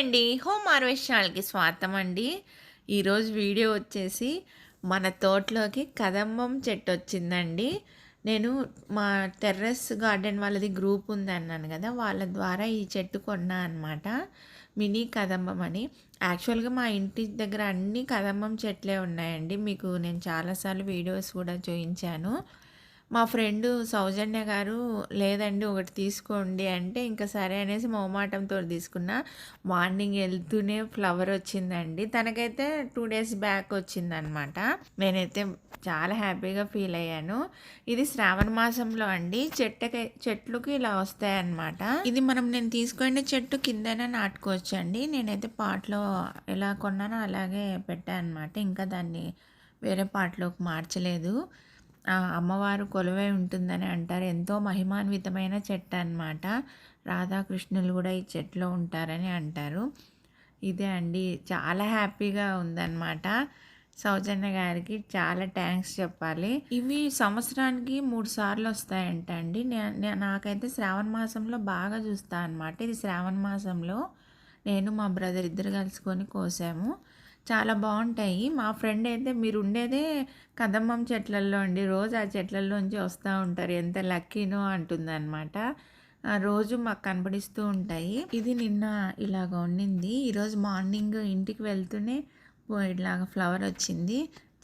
అండి. Home harvest ఛానల్కి స్వాగతం అండి ఈరోజు వీడియో వచ్చేసి మన తోటలోకి కదంబం చెట్టు వచ్చిందండి. నేను మా టెర్రస్ గార్డెన్ వాళ్ళది గ్రూప్ ఉంది అన్నాను కదా వాళ్ళ ద్వారా ఈ చెట్టు కొన్నా అనమాట మినీ కదంబం అని. యాక్చువల్గా మా ఇంటి దగ్గర అన్ని కదంబం చెట్లే ఉన్నాయండి. మీకు నేను చాలాసార్లు వీడియోస్ కూడా చూపించాను మా ఫ్రెండ్ సౌజన్య గారు లేదండి ఒకటి తీసుకోండి అంటే ఇంకా సరే అనేసి మొహమాటంతో తీసుకున్న మార్నింగ్ వెళ్తూనే ఫ్లవర్ వచ్చిందండి. తనకైతే టూ డేస్ బ్యాక్ వచ్చిందనమాట. నేనైతే చాలా హ్యాపీగా ఫీల్ అయ్యాను. ఇది శ్రావణ మాసంలో అండి. చెట్టుకి చెట్లుకి ఇలా వస్తాయన్నమాట ఇది మనం నేను తీసుకునే చెట్టు కిందనే నాటుకోవచ్చు అండి నేనైతే పాట్లో ఎలా కొన్నానో అలాగే పెట్టాను అనమాట ఇంకా దాన్ని వేరే పాటలోకి మార్చలేదు. అమ్మవారు కొలువై ఉంటుందని అంటారు. ఎంతో మహిమాన్వితమైన చెట్టు అనమాట రాధాకృష్ణులు కూడా ఈ చెట్లో ఉంటారని అంటారు. ఇదే అండి. చాలా హ్యాపీగా ఉందన్నమాట. సౌజన్య గారికి చాలా థ్యాంక్స్ చెప్పాలి. ఇవి సంవత్సరానికి మూడు సార్లు వస్తాయంట అండి. నాకైతే శ్రావణ మాసంలో బాగా చూస్తాను అనమాట ఇది శ్రావణ మాసంలో నేను మా బ్రదర్ ఇద్దరు కలుసుకొని కోసాము. చాలా బాగుంటాయి. మా ఫ్రెండ్ అయితే మీరు ఉండేదే కదమ్మం చెట్లల్లో అండి. రోజు ఆ చెట్లల్లోంచి వస్తూ ఉంటారు. ఎంత లక్కీనో అంటుంది అనమాట రోజు మాకు కనపడిస్తూ ఉంటాయి. ఇది నిన్న ఇలాగ ఉండింది. ఈరోజు మార్నింగ్ ఇంటికి వెళ్తూనే ఇలాగ ఫ్లవర్ వచ్చింది.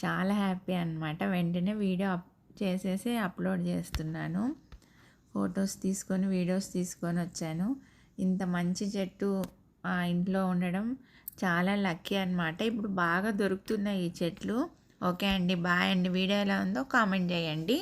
చాలా హ్యాపీ అనమాట వెంటనే వీడియో అప్ చేసేసి అప్లోడ్ చేస్తున్నాను. ఫొటోస్ తీసుకొని వీడియోస్ తీసుకొని వచ్చాను. ఇంత మంచి చెట్టు ఇంట్లో ఉండడం చాలా లక్కీ అనమాట ఇప్పుడు బాగా దొరుకుతున్నాయి ఈ చెట్లు. ఓకే అండి బాయ్ అండి. వీడియో ఎలా ఉందో కామెంట్ చేయండి.